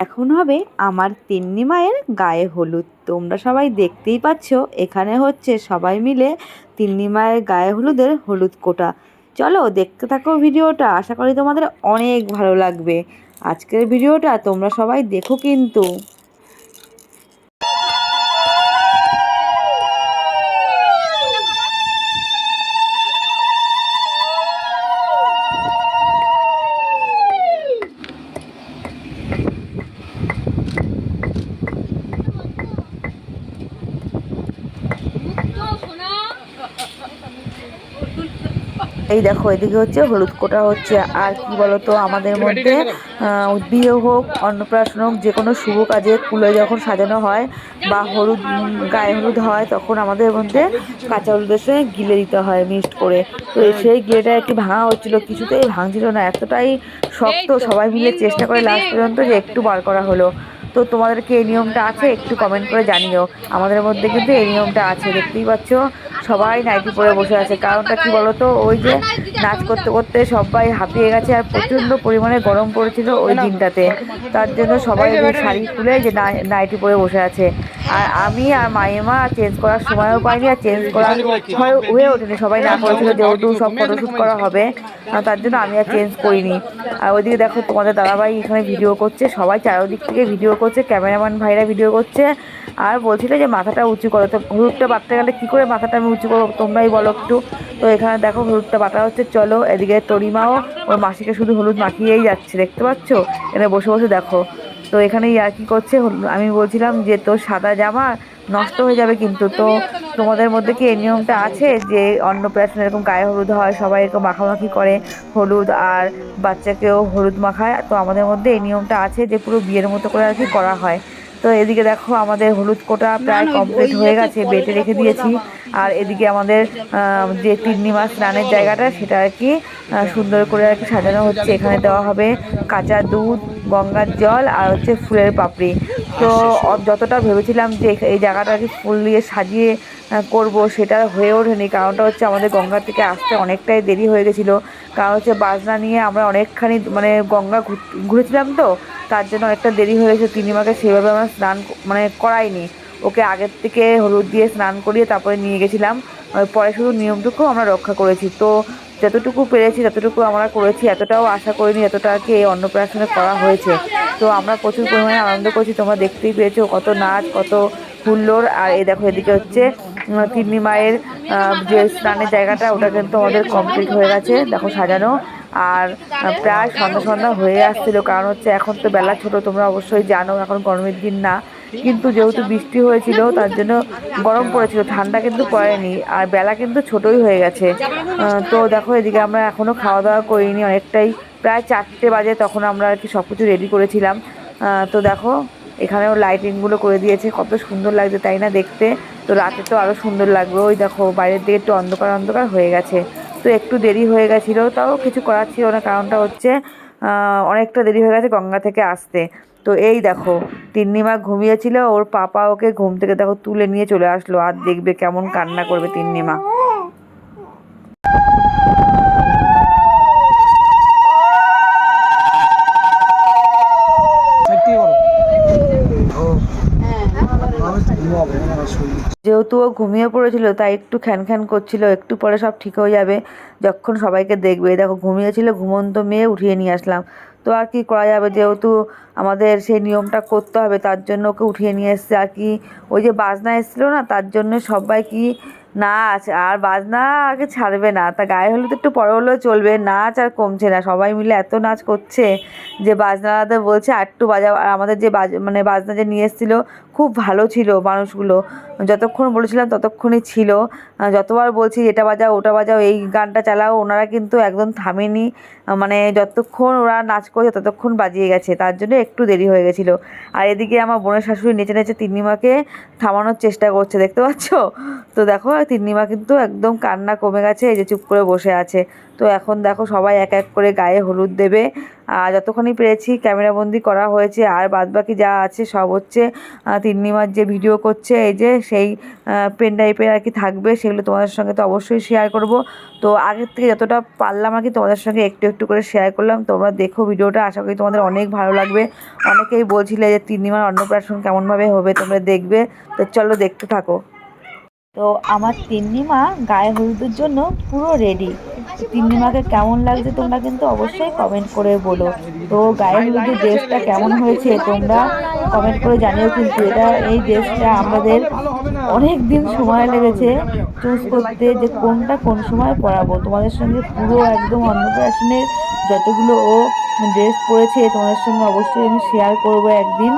এখন হবে আমার তিন্নি মায়ের গায়ে হলুদ। তোমরা সবাই দেখতেই পাচ্ছ, এখানে হচ্ছে সবাই মিলে তিন্নি মায়ের গায়ে হলুদের হলুদ কোটা। চলো দেখতে থাকো ভিডিওটা, আশা করি তোমাদের অনেক ভালো লাগবে। আজকের ভিডিওটা তোমরা সবাই দেখো কিন্তু। এই দেখো এদিকে হচ্ছে হলুদ কোটা হচ্ছে আর কি বলতো আমাদের মধ্যে বিয়ে হোক অন্নপ্রাশন হোক যে কোনো শুভ কাজে কুলে যখন সাজানো হয় বা হলুদ গায়ে হলুদ হয় তখন আমাদের মধ্যে কাঁচা হলুদের সঙ্গে গিলে দিতে হয় মিক্সড করে। তো সেই গিলেটা একটু ভাঙা হচ্ছিল কিছুতেই ভাঙছিল না এতটাই শক্ত সবাই মিলে চেষ্টা করে লাস্ট পর্যন্ত যে একটু বার করা হলো। তো তোমাদেরকে এই নিয়মটা আছে? একটু কমেন্ট করে জানিও। আমাদের মধ্যে কিন্তু এই নিয়মটা আছে, দেখতেই পাচ্ছ? সবাই নাইটি পরে বসে আছে। কারণটা কি বলতো? ওই যে নাচ করতে করতে সবাই হাঁপিয়ে গেছে আর প্রচণ্ড পরিমাণে গরম পড়েছিল ওই দিনটাতে। তার জন্য সবাই শাড়ি খুলে যে নাই- নাইটি পরে বসে আছে। আর আমি আর মাইমা চেঞ্জ করার সময়ও পাইনি আর চেঞ্জ করা হয়ে হয়ে ওঠেনি। সবাই না করেছিল যেহেতু সব ফটোশ্যুট করা হবে আর তার জন্য আমি আর চেঞ্জ করিনি। আর ওইদিকে দেখো তোমাদের দাদাভাই এখানে ভিডিও করছে সবাই চারোদিক থেকে ভিডিও করছে ক্যামেরাম্যান ভাইরা ভিডিও করছে আর বলছিল যে মাথাটা উঁচু করো। তো হলুদটা বাটতে গেলে কী করে মাথাটা আমি উঁচু করব তোমরাই বলো একটু। তো এখানে দেখো হলুদটা বাটা হচ্ছে চলো এদিকে তরিমাও ওর মাসিকে শুধু হলুদ মাখিয়েই যাচ্ছে দেখতে পাচ্ছ? এখানে বসে বসে দেখো। তো এখানে আর কি করছে? আমি বলছিলাম যে তোর সাদা জামা নষ্ট হয়ে যাবে কিন্তু তো তোমাদের মধ্যে কি এই নিয়মটা আছে যে অন্নপ্রাশন এরকম গায়ে হলুদ হয়, সবাই এরকম মাখামাখি করে হলুদ আর বাচ্চাকেও হলুদ মাখায়? তো আমাদের মধ্যে এই নিয়মটা আছে যে পুরো বিয়ের মতো করে আর কি করা হয়। তো এদিকে দেখো আমাদের হলুদ কোটা প্রায় কমপ্লিট হয়ে গেছে বেটে রেখে দিয়েছি। আর এদিকে আমাদের যে তিন্নি মাছ স্নানের জায়গাটা সেটা আর কি সুন্দর করে আর কি সাজানো হচ্ছে। এখানে দেওয়া হবে কাঁচা দুধ গঙ্গার জল আর হচ্ছে ফুলের পাপড়ি। তো যতটা ভেবেছিলাম যে এই জায়গাটা আর কি ফুল দিয়ে সাজিয়ে করব সেটা হয়ে ওঠেনি। কারণটা হচ্ছে আমাদের গঙ্গা থেকে আসতে অনেকটাই দেরি হয়ে গেছিল। কারণ হচ্ছে বাজনা নিয়ে আমরা অনেকখানি মানে গঙ্গা ঘুর- ঘুরেছিলাম তো তার জন্য অনেকটা দেরি হয়ে গেছে। তিনিমাকে সেভাবে আমরা স্নান মানে করাইনি ওকে আগের থেকে হলুদ দিয়ে স্নান করিয়ে তারপরে নিয়ে গেছিলাম। পরে শুধু নিয়মটুকু আমরা রক্ষা করেছি। তো যতটুকু পেরেছি, ততটুকু আমরা করেছি। এতটাও আশা করিনি এতটা আর কি এই অন্নপ্রাশনে করা হয়েছে। তো আমরা প্রচুর পরিমাণে আনন্দ করছি। তোমরা দেখতেই পেয়েছ কত নাচ, কত হুল্লোড়। আর এই দেখো, এদিকে হচ্ছে তিন্নি মায়ের যে স্নানের জায়গাটা, ওটা কিন্তু আমাদের কমপ্লিট হয়ে গেছে। দেখো, সাজানো। আর প্রায় সন্ধ্যা সন্ধ্যা হয়ে আসছিল, কারণ হচ্ছে এখন তো বেলা ছোট, তোমরা অবশ্যই জানো এখন গরমের দিন না। কিন্তু যেহেতু বৃষ্টি হয়েছিল, তার জন্য গরম পড়েছিল, ঠান্ডা কিন্তু পড়েনি, আর বেলা কিন্তু ছোটই হয়ে গেছে। তো দেখো, এদিকে আমরা এখনও খাওয়া দাওয়া করিনি, অনেকটাই প্রায় চারটে বাজে তখন আমরা আর কি সব কিছু রেডি করেছিলাম তো দেখো, এখানেও লাইটিংগুলো করে দিয়েছে, কত সুন্দর লাগছে, তাই না দেখতে? তো রাতে তো আরও সুন্দর লাগবে, ওই দেখো, বাইরের দিকে একটু অন্ধকার অন্ধকার হয়ে গেছে। তো একটু দেরি হয়ে গেছিল, তাও কিছু করার ছিল না, কারণটা হচ্ছে অনেকটা দেরি হয়ে গেছে গঙ্গা থেকে আসতে। তো এই দেখো, তিন্নিমা ঘুমিয়েছিল, ওর পাপা ওকে ঘুম থেকে দেখো তুলে নিয়ে চলে আসলো, আর দেখবে কেমন কান্না করবে তিন্নিমা সাইডটি করো যেহেতু ও ঘুমিয়ে পড়েছিল, তাই একটু খ্যান খ্যান করছিল, একটু পরে সব ঠিক হয়ে যাবে, যখন সবাইকে দেখবে। দেখো, ঘুমিয়েছিল, ঘুমন্ত মেয়ে উঠিয়ে নিয়ে আসলাম। তো আর কি করা যাবে? যেহেতু আমাদের সেই নিয়মটা করতে হবে, তার জন্য ওকে উঠিয়ে নিয়ে এসছে। আর কি ওই যে বাজনা এসেছিল না, তার জন্য সবাই কি নাচ, আর বাজনা আগে ছাড়বে না। তা গায়ে হলুদ একটু পরে হলেও চলবে, নাচ আর কমছে না। সবাই মিলে এত নাচ করছে যে বাজনাদের বলছে আর একটু বাজাও। আর আমাদের যে বাজ মানে বাজনা যে নিয়ে এসেছিল খুব ভালো ছিল মানুষগুলো। যতক্ষণ বলেছিলাম ততক্ষণই ছিল। যতবার বলছি এটা বাজাও, ওটা বাজাও, এই গানটা চালাও, ওনারা কিন্তু একদম থামেনি। মানে যতক্ষণ ওরা নাচ করছে ততক্ষণ বাজিয়ে গেছে, তার জন্য একটু দেরি হয়ে গেছিল। আর এদিকে আমার বোনের শাশুড়ি নেচে নেচে তিন্নিমাকে থামানোর চেষ্টা করছে, দেখতে পাচ্ছ? তো দেখো, তিন্নিমা কিন্তু একদম কান্না কমে গেছে, এই যে চুপ করে বসে আছে। তো এখন দেখো সবাই এক এক করে গায়ে হলুদ দেবে। যতক্ষণই পেরেছি ক্যামেরাবন্দি করা হয়েছে, আর বাদবাকি যা আছে সব হচ্ছে তিন্নিমার যে ভিডিও করছে, এই যে সেই পেন টাইপের আর কি থাকবে, সেগুলো তোমাদের সঙ্গে তো অবশ্যই শেয়ার করব। তো আগের থেকে যতটা পারলাম আর কি তোমাদের সঙ্গে একটু একটু করে শেয়ার করলাম, তোমরা দেখো ভিডিওটা আশা করি তোমাদের অনেক ভালো লাগবে। অনেকেই বলছিলে যে তিন্নিমার অন্নপ্রাশন কেমনভাবে হবে, তোমরা দেখবে। তো চলো দেখতে থাকো। তো আমার তিন্নিমা গায়ে হলুদের জন্য পুরো রেডি তিন্নিমাকে কেমন লাগছে তোমরা কিন্তু অবশ্যই কমেন্ট করে বলো। তো গায়ে হলুদের ড্রেসটা কেমন হয়েছে তোমরা কমেন্ট করে জানিও কিন্তু। এটা, এই ড্রেসটা আমাদের অনেক দিন সময় লেগেছে চুজ করতে যে কোনটা কোন সময় পরাবো। তোমাদের সঙ্গে পুরো একদম অন্নপ্রাশনের যতগুলো ও ড্রেস পরেছে, তোমাদের সঙ্গে অবশ্যই আমি শেয়ার করব একদিন।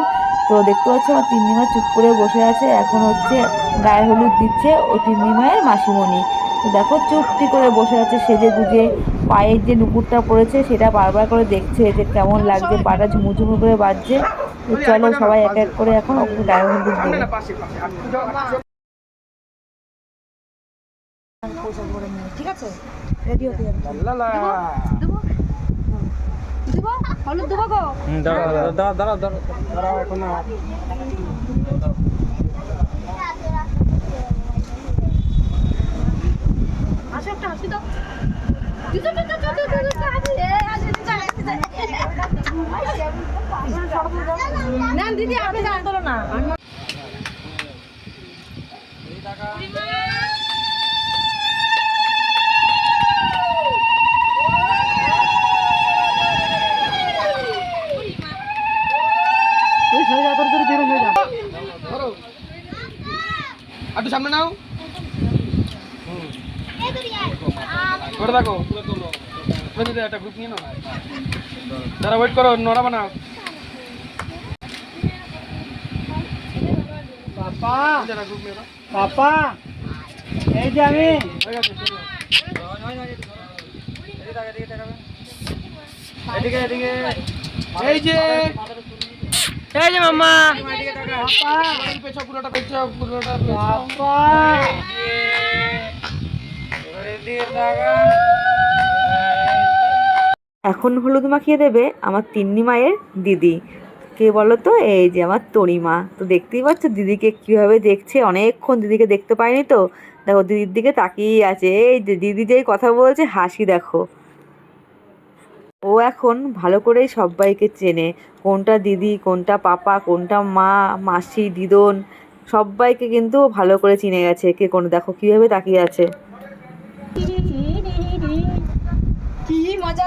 তো দেখতে পাচ্ছ আমার তিন্নিমা চুপ করে বসে আছে। এখন হচ্ছে গায়ে হলুদ দিচ্ছে ও তিন্নিমায়ের মাসিমণি। তো দেখো চুপটি করে বসে আছে সেজে গুজে। পায়ের যে নুপুরটা পড়েছে সেটা বারবার করে দেখছে যে কেমন লাগছে পাটা ঝুমুঝুমু করে বাজছে। তো চলো সবাই এক এক করে এখন ওকে গায়ে হলুদ দেবে। ঠিক আছে? রেডি হতে যাবে দেবো? হলুদ দেবো গো। আসো একটা হাসি দাও। দিদু, দিদু, দিদু, দিদু, দিদু, হাসি, এ, হাসি, দিদু, হাসি, দিদু। না দিদি আপনি জানতো না। করে দেখো করে দিতে একটা গ্রুপ নিয়ে নাও। দাঁড়া ওয়েট করো নড়াবো না পাপা যারা গ্রুপ নিয়ে পাপা এই যে আমি। এদিকে এদিকে। এই যে। এই যে মাম্মা। পাপা। পেছো পুরোটা পেছো পুরোটা পেছো পাপা। এখন হলুদ মাখিয়ে দেবে আমার তিন্নি মায়ের দিদি। কে বলো তো এই যে আমার তরিমা। তো দেখতেই পাচ্ছ দিদিকে কীভাবে দেখছে। অনেকক্ষণ দিদিকে দেখতে পাইনি তো। দেখো, দিদির দিকে তাকিয়েই আছে। এই যে দিদি যেই কথা বলছে, হাসি দেখো। ও এখন ভালো করেই সবাইকে চেনে। কোনটা দিদি, কোনটা পাপা, কোনটা মা, মাসি, দিদন। সবাইকে কিন্তু ভালো করে চিনে গেছে। কে কোন দেখো, কীভাবে তাকিয়ে আছে কি মজা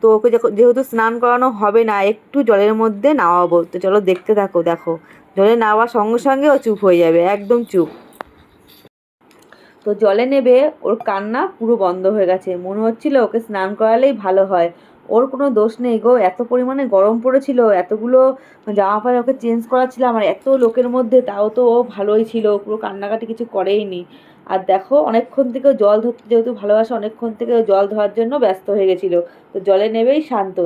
তো ওকে যেহেতু স্নান করানো হবে না, একটু জলের মধ্যে নামাবো। তো চলো দেখতে থাকো, দেখো। জলে নামার সঙ্গে সঙ্গে ও চুপ হয়ে যাবে, একদম চুপ। তো জলে নেবে, ওর কান্না পুরো বন্ধ হয়ে গেছে। মনে হচ্ছিল ওকে স্নান করালেই ভালো হয়। ওর কোনো দোষ নেই গো, এত পরিমাণে গরম পড়েছিল, এতগুলো জামা প্যান্ট ওকে চেঞ্জ করাচ্ছিলাম, আর এত লোকের মধ্যে, তাও তো ও ভালোই ছিল, পুরো কান্নাকাটি কিছু করেইনি। আর দেখো, অনেকক্ষণ থেকে ও জল ধরতে, যেহেতু ভালোবাসে, অনেকক্ষণ থেকে জল ধোয়ার জন্য ব্যস্ত হয়ে গেছিল। তো জলে নেবেই শান্ত।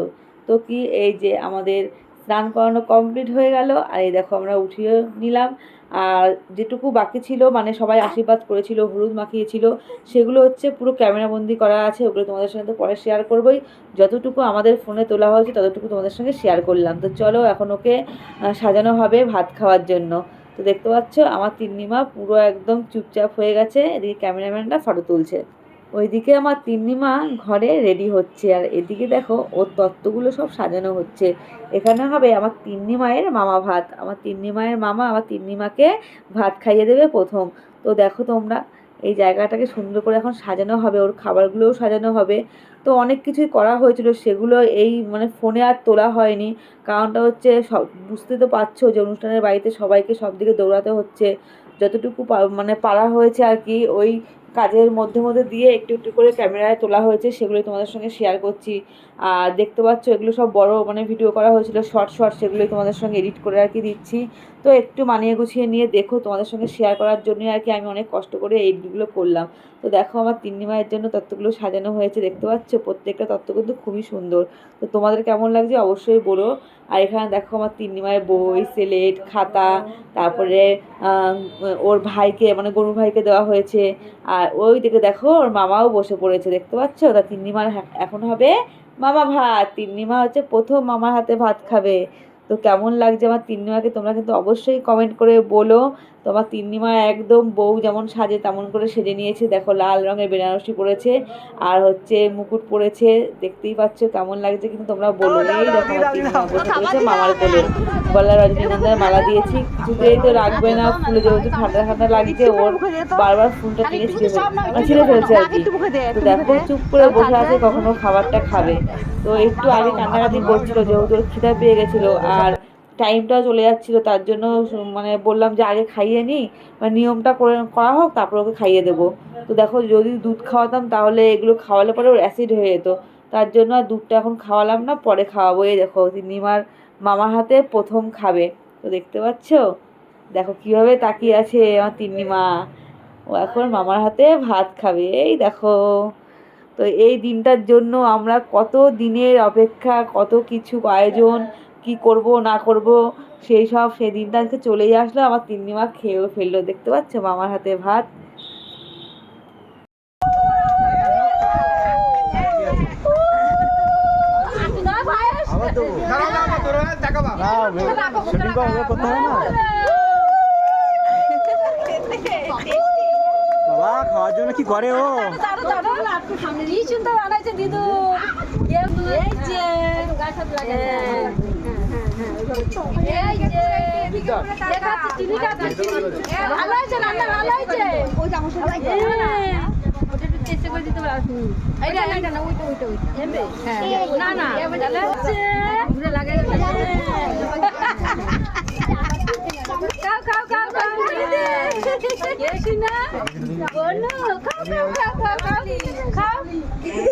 তো কি, এই যে আমাদের স্নান করানো কমপ্লিট হয়ে গেল। আর এই দেখো, আমরা উঠিয়ে নিলাম। আর যেটুকু বাকি ছিল মানে সবাই আশীর্বাদ করেছিল, হলুদ মাখিয়েছিল, সেগুলো হচ্ছে পুরো ক্যামেরাবন্দি করা আছে। ওগুলো তোমাদের সঙ্গে তো পরে শেয়ার করবোই। যতটুকু আমাদের ফোনে তোলা হয়েছে, ততটুকু তোমাদের সঙ্গে শেয়ার করলাম। তো চলো, এখন ওকে সাজানো হবে ভাত খাওয়ার জন্য। তো দেখতে পাচ্ছ, আমার তিন্নিমা পুরো একদম চুপচাপ হয়ে গেছে, এদিকে ক্যামেরাম্যানটা ফটো তুলছে। ওইদিকে আমার তিন্নিমা ঘরে রেডি হচ্ছে, আর এদিকে দেখো, ওর তত্ত্বগুলো সব সাজানো হচ্ছে। এখানে হবে আমার তিন্নি মায়ের মামা ভাত। আমার তিন্নি মায়ের মামা আমার তিন্নি মাকে ভাত খাইয়ে দেবে প্রথম। তো দেখো তোমরা এই জায়গাটাকে সুন্দর করে এখন সাজানো হবে, ওর খাবারগুলোও সাজানো হবে। তো অনেক কিছুই করা হয়েছিল, সেগুলো এই মানে ফোনে আর তোলা হয়নি। কারণটা হচ্ছে সব, বুঝতে তো পারছ যে অনুষ্ঠানের বাড়িতে সবাইকে সব দিকে দৌড়াতে হচ্ছে। যতটুকু মানে পারা হয়েছে আর কি, ওই কাজের মধ্যে মধ্যে দিয়ে একটু একটু করে ক্যামেরায় তোলা হয়েছে, সেগুলো তোমাদের সঙ্গে শেয়ার করছি। আর দেখতে পাচ্ছ, এগুলো সব বড় মানে ভিডিও করা হয়েছিল শর্ট শর্ট সেগুলোই তোমাদের সঙ্গে এডিট করে আর কি দিচ্ছি। তো একটু মানিয়ে গুছিয়ে নিয়ে দেখো তোমাদের সঙ্গে শেয়ার করার জন্যই আর কি আমি অনেক কষ্ট করে এডিটগুলো করলাম। তো দেখো আমার তিন্নি মায়ের জন্য তত্ত্বগুলো সাজানো হয়েছে, দেখতে পাচ্ছ? প্রত্যেকটা তত্ত্ব কিন্তু খুবই সুন্দর। তো তোমাদের কেমন লাগছে অবশ্যই বলো। আর এখানে দেখো আমার তিন্নি মায়ের বই স্লেট খাতা, তারপরে ওর ভাইকে মানে গরু ভাইকে দেওয়া হয়েছে। আর ওই দিকে দেখো, ওর মামাও বসে পড়েছে, দেখতে পাচ্ছ? তা তিন্নিমার হা- এখন হবে মামা ভাত। তিন্নিমা হচ্ছে প্রথম মামার হাতে ভাত খাবে। তো কেমন লাগছে আমার তিন্নিমাকে তোমরা কিন্তু অবশ্যই কমেন্ট করে বলো। তোমার তিন্নিমা একদম বউ যেমন সাজে তেমন করে সেজে নিয়েছে। দেখো লাল রঙের বেনারসি পরেছে আর হচ্ছে মুকুট পরেছে। দেখতেই পাচ্ছ কেমন লাগছে কিন্তু তোমরা বলো এই দেখো আমার মামার কোলে। গলা রজনীগন্ধার মালা দিয়েছি। কিছুতেই তো রাখবে না ফুলে যেহেতু ঠান্ডা ঠান্ডা লাগছে ওর বারবার ফুলটা টেনে ছিঁড়ে ছিঁড়ে ফেলছে। আর কি তো দেখো চুপ করে বসে আছে কখনো খাবারটা খাবে। তো একটু আগে কান্নাকাটি করছিল যেহেতু ওর খিদা পেয়ে গেছিল আর টাইমটাও চলে যাচ্ছিল, তার জন্য মানে বললাম যে আগে খাইয়ে নিই মানে নিয়মটা করে, করা হোক, তারপর ওকে খাইয়ে দেবো। তো দেখো যদি দুধ খাওয়াতাম, তাহলে এগুলো খাওয়ালে পরে ওর অ্যাসিড হয়ে যেত। তার জন্য আর দুধটা এখন খাওয়ালাম না, পরে খাওয়াবো। এই দেখো তিন্নিমার মামার হাতে প্রথম খাবে। তো দেখতে পাচ্ছ? দেখো কীভাবে তাকিয়ে আছে আমার তিন্নিমা ও এখন মামার হাতে ভাত খাবে। এই দেখো। তো এই দিনটার জন্য আমরা কত দিনের অপেক্ষা, কত কিছু আয়োজন কি করব না করব সেই সব সেই দিনটা আজকে চলেই আসলো আমার তিন্নিমা খেয়েও ফেলল দেখতে পাচ্ছ মামার হাতে ভাত। বাবা খাওয়ার জন্য কি করে ও? দিদু খাও, খাও, খাও, খাও। খাও, খাও, খাও, খাও, খাও।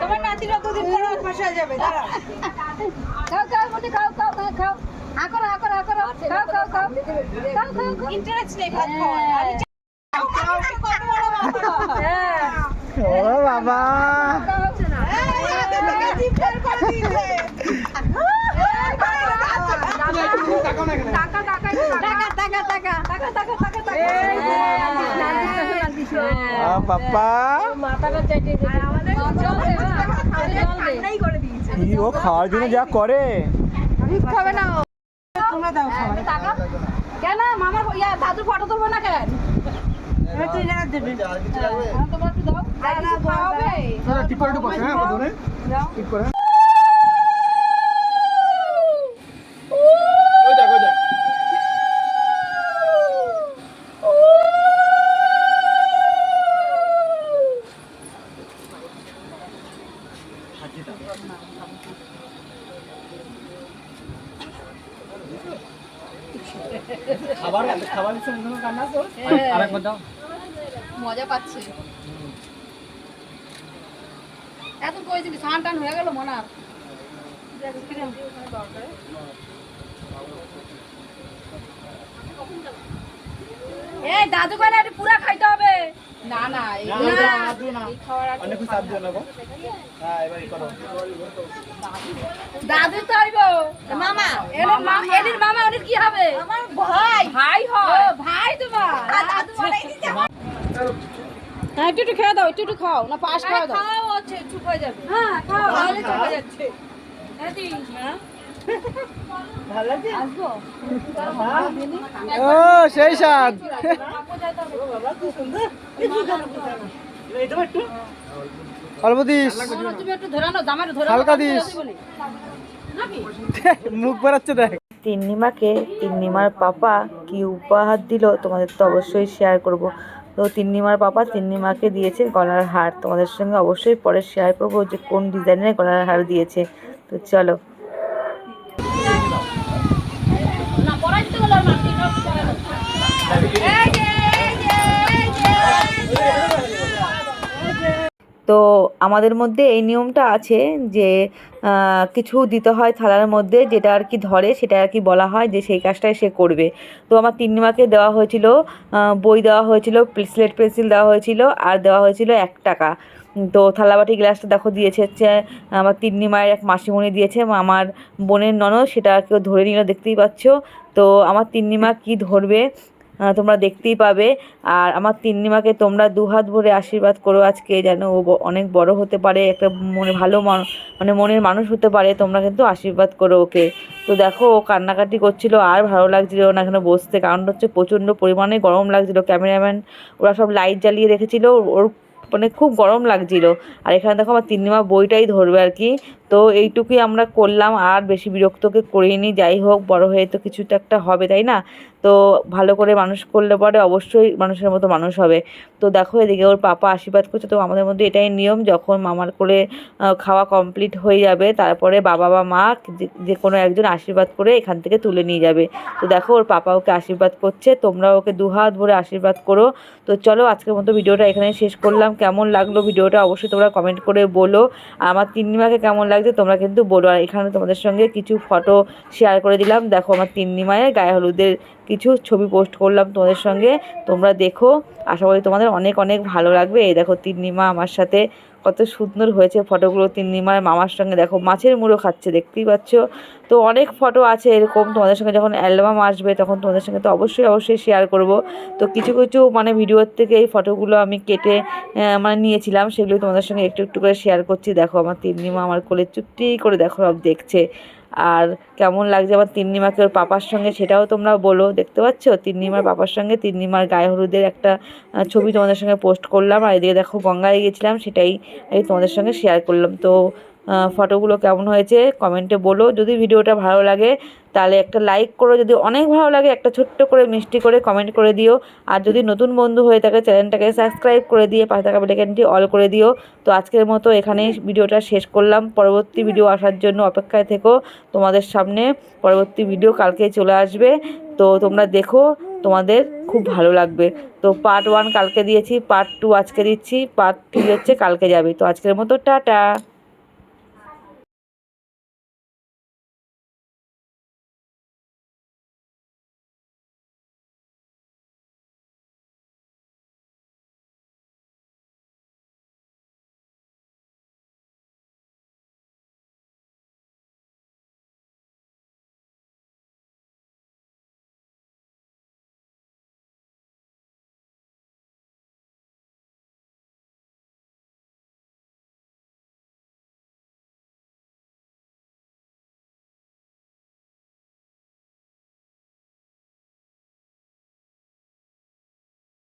তোমার নাতির অতদিন পরে হয়ে যাবে? দাঁড়াও। খাও খাও খাও খাও খাও খাও। খাও খাও খাও। খাও খাও খাও। ইন্টারেস্ট নেই ভাত ও বাবা। টাকা টাকা টাকা। টাকা টাকা টাকা টাকা টাকা টাকা। বাবা। কি ও খাওয়ার জন্য যা করে। খাবে না তোমরা দাও কেন? মামার ইয়া দাদুর ফটো তুলবো না কেন? তুই না দেবে। হ্যাঁ, তোমার দাও। ঠিক করে ঠিক হ্যাঁ, করে। খাবার খাবার কান্না তো হ্যাঁ। আরেকবার দাও। মজা এত কই দিবি টান হয়ে গেল আর। এই দাদু কয়না পুরা খাই না না হ্যাঁ দাদু মামা মামা। কি হবে? আমার ভাই। ভাই হয়। ভাই তোমার। দাদু বানাই হ্যাঁ একটু একটু খেয়ে দাও একটু একটু খাও না পাশ খাও দাও। খাও আছে চুপ হয়ে যাবে। হ্যাঁ খাও তাহলে চুপ হয়ে যাচ্ছে হ্যাঁ। ও, সেই মুখ বেড়াচ্ছে দেখ। তিন্নিমাকে তিন্নিমার পাপা কি উপহার দিল তোমাদের তো অবশ্যই শেয়ার করব। তো তিন্নিমার পাপা তিন্নিমাকে দিয়েছে গলার হার। তোমাদের সঙ্গে অবশ্যই পরে শেয়ার করব যে কোন ডিজাইনের গলার হার দিয়েছে। তো চলো না পড়াই দিতে বলো না ঠিক আছে এই যে এই যে এই যে তো আমাদের মধ্যে এই নিয়মটা আছে যে কিছু দিতে হয় থালার মধ্যে যেটা আর কি ধরে সেটা আর কি বলা হয় যে সেই কাজটাই সে করবে। তো আমার তিন্নিমাকে দেওয়া হয়েছিল বই দেওয়া হয়েছিল, স্লেট পেন্সিল দেওয়া হয়েছিল আর দেওয়া হয়েছিল এক টাকা। তো থালাবাটি গ্লাসটা দেখো দিয়েছে হচ্ছে, আমার তিন্নি মায়ের এক মাসিমণি দিয়েছে আমার বোনের ননদ সেটা কেউ ধরে নিল, দেখতেই পাচ্ছ। তো আমার তিন্নিমা কি ধরবে তোমরা দেখতেই পাবে। আর আমার তিন্নিমাকে তোমরা দুহাত ভরে আশীর্বাদ করো আজকে, যেন ও অনেক বড় হতে পারে, একটা মনে ভালো মান- মানে মনের মানুষ হতে পারে, তোমরা কিন্তু আশীর্বাদ করো ওকে। তো দেখো, ও কান্নাকাটি করছিল, আর ভালো লাগছিল না এখানে বসতে, কারণ হচ্ছে প্রচণ্ড পরিমাণে গরম লাগছিল। ক্যামেরাম্যান, ওরা সব লাইট জ্বালিয়ে রেখেছিল ওর মানে খুব গরম লাগছিল। আর এখানে দেখো, আমার তিন্নিমা বইটাই ধরবে আর কি। তো এইটুকুই আমরা করলাম, আর বেশি বিরক্তকে করিনি। যাই হোক, বড় হয়ে তো কিছু তো একটা হবে, তাই না? তো ভালো করে মানুষ করলে পরে অবশ্যই মানুষের মতো মানুষ হবে। তো দেখো, এদিকে ওর পাপা আশীর্বাদ করছে। তো আমাদের মধ্যে এটাই নিয়ম, যখন মামার করে খাওয়া কমপ্লিট হয়ে যাবে, তারপরে বাবা বা মা যে- কোনো একজন আশীর্বাদ করে এখান থেকে তুলে নিয়ে যাবে। তো দেখো, ওর পাপা ওকে আশীর্বাদ করছে, তোমরা ওকে দুহাত ভরে আশীর্বাদ করো। তো চলো, আজকের মতো ভিডিওটা এখানে শেষ করলাম। কেমন লাগল ভিডিওটা অবশ্যই তোমরা কমেন্ট করে বলো। আমার তিন্নিমাকে কেমন লাগছে তোমরা কিন্তু বলো আর এখানে তোমাদের সঙ্গে কিছু ফটো শেয়ার করে দিলাম। দেখো আমার তিন্নিমায়ের গায়ে হলুদের কিছু ছবি পোস্ট করলাম তোমাদের সঙ্গে। তোমরা দেখো, আশা করি তোমাদের অনেক অনেক ভালো লাগবে। এই দেখো তিন্নিমা আমার সাথে কত সুন্দর হয়েছে ফটোগুলো তিন্নিমার মামার সঙ্গে দেখো, মাছের মুড়ো খাচ্ছে, দেখতেই পাচ্ছ? তো অনেক ফটো আছে এরকম। তোমাদের সঙ্গে যখন অ্যালবাম আসবে তখন তোমাদের সঙ্গে তো অবশ্যই অবশ্যই শেয়ার করব। তো কিছু কিছু মানে ভিডিওর থেকে এই ফটোগুলো আমি কেটে মানে নিয়েছিলাম। সেগুলো তোমাদের সঙ্গে একটু একটু করে শেয়ার করছি। দেখো আমার তিন্নিমা আমার কোলে চুপটি করে দেখো, সব দেখছে। আর কেমন লাগছে আমার তিন্নিমাকে ওর পাপার সঙ্গে সেটাও তোমরা বলো দেখতে পাচ্ছ? তিন্নিমার পাপার সঙ্গে তিন্নিমার গায়ে হলুদের একটা ছবি তোমাদের সঙ্গে পোস্ট করলাম আর এদিকে দেখো গঙ্গায় গেছিলাম সেটাই আমি তোমাদের সঙ্গে শেয়ার করলাম। তো ফটোগুলো কেমন হয়েছে কমেন্টে বলো। যদি ভিডিওটা ভালো লাগে তাহলে একটা লাইক করো। যদি অনেক ভালো লাগে একটা ছোট্ট করে মিষ্টি করে কমেন্ট করে দিও। আর যদি নতুন বন্ধু হয়ে থাকে চ্যানেলটাকে সাবস্ক্রাইব করে দিয়ে পাশে থাকা বেলাইকানটি অল করে দিও। তো আজকের মতো এখানেই ভিডিওটা শেষ করলাম। পরবর্তী ভিডিও আসার জন্য অপেক্ষায় থেকো। তোমাদের সামনে পরবর্তী ভিডিও কালকে চলে আসবে। তো তোমরা দেখো তোমাদের খুব ভালো লাগবে। তো পার্ট ওয়ান কালকে দিয়েছি পার্ট টু আজকে দিচ্ছি পার্ট থ্রি হচ্ছে কালকে যাবে। তো আজকের মতো টাটা।